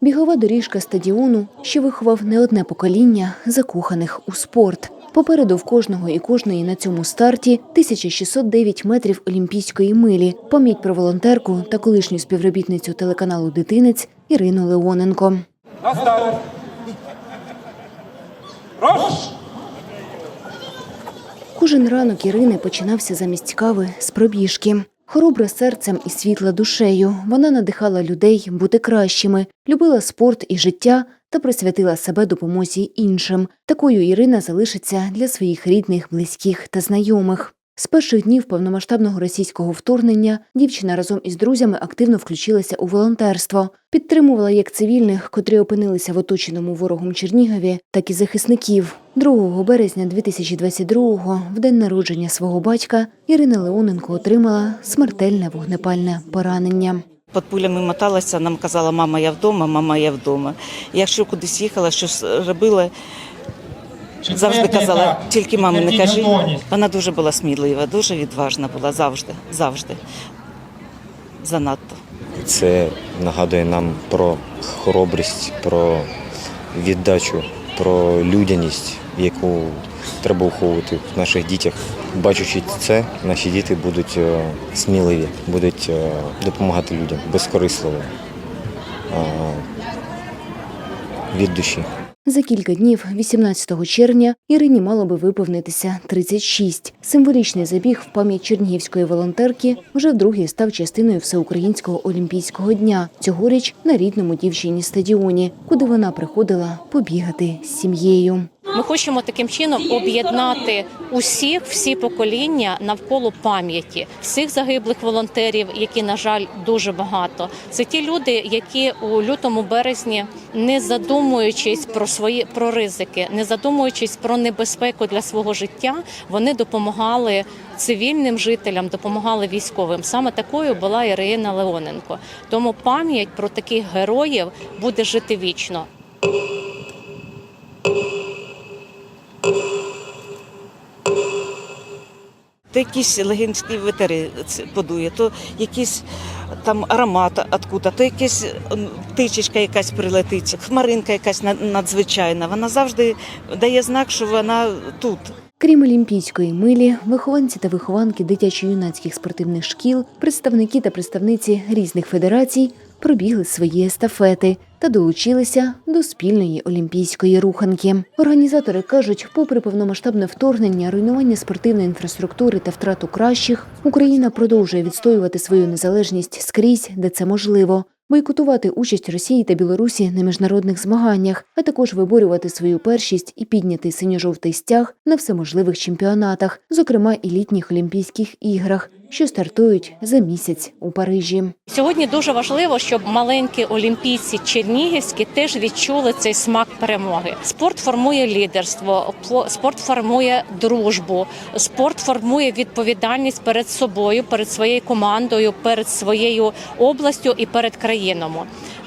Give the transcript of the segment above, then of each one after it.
Бігова доріжка стадіону, що виховав не одне покоління закоханих у спорт. Попереду в кожного і кожної на цьому старті 1609 метрів олімпійської милі. Пам'ять про волонтерку та колишню співробітницю телеканалу Дитинець Ірину Леоненко. Рош! Кожен ранок Ірини починався замість кави з пробіжки. Хоробра серцем і світла душею, вона надихала людей бути кращими, любила спорт і життя та присвятила себе допомозі іншим. Такою Ірина залишиться для своїх рідних, близьких та знайомих. З перших днів повномасштабного російського вторгнення дівчина разом із друзями активно включилася у волонтерство, підтримувала як цивільних, котрі опинилися в оточеному ворогом Чернігові, так і захисників. 2 березня 2022-го, в день народження свого батька, Ірина Леоненко отримала смертельне вогнепальне поранення. Під пулями моталася, нам казала, мама, я вдома, мама, я вдома. Якщо кудись їхала, щось робила, завжди казала, тільки мамі не кажи. Вона дуже була смілива, дуже відважна була завжди, завжди. Занадто. Це нагадує нам про хоробрість, про віддачу, про людяність, яку треба виховувати в наших дітях. Бачучи це, наші діти будуть е, сміливі, будуть е, допомагати людям безкорисливо, е, від душі. За кілька днів, 18 червня, Ірині мало би виповнитися 36. Символічний забіг в пам'ять чернігівської волонтерки вже вдруге став частиною всеукраїнського олімпійського дня. Цьогоріч на рідному дівчині стадіоні, куди вона приходила побігати з сім'єю. Ми хочемо таким чином об'єднати усіх, всі покоління навколо пам'яті всіх загиблих волонтерів, які на жаль дуже багато. Це ті люди, які у лютому березні, не задумуючись про свої про ризики, не задумуючись про небезпеку для свого життя, вони допомагали цивільним жителям, допомагали військовим. Саме такою була Ірина Леоненко. Тому пам'ять про таких героїв буде жити вічно. То якісь легенські ветери подує, то якийсь там аромат откуда, то якась птичечка якась прилетить, хмаринка якась надзвичайна. Вона завжди дає знак, що вона тут. Крім олімпійської милі, вихованці та вихованки дитячо-юнацьких спортивних шкіл, представники та представниці різних федерацій пробігли свої естафети та долучилися до спільної олімпійської руханки. Організатори кажуть, попри повномасштабне вторгнення, руйнування спортивної інфраструктури та втрату кращих, Україна продовжує відстоювати свою незалежність скрізь, де це можливо. Бойкотувати участь Росії та Білорусі на міжнародних змаганнях, а також виборювати свою першість і підняти синьо-жовтий стяг на всеможливих чемпіонатах, зокрема і літніх Олімпійських іграх, що стартують за місяць у Парижі. Сьогодні дуже важливо, щоб маленькі олімпійці чернігівські теж відчули цей смак перемоги. Спорт формує лідерство, спорт формує дружбу, спорт формує відповідальність перед собою, перед своєю командою, перед своєю областю і перед країною.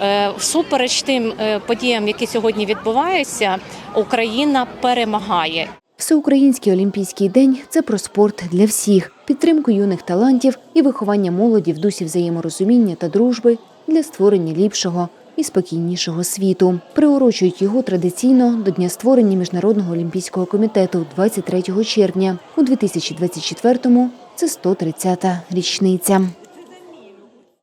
Е, Всупереч тим е, подіям, які сьогодні відбуваються, Україна перемагає. Всеукраїнський олімпійський день це про спорт для всіх, підтримку юних талантів і виховання молоді в дусі взаєморозуміння та дружби для створення ліпшого і спокійнішого світу. Приурочують його традиційно до дня створення міжнародного олімпійського комітету 23 червня. У 2024-му це 130-та річниця.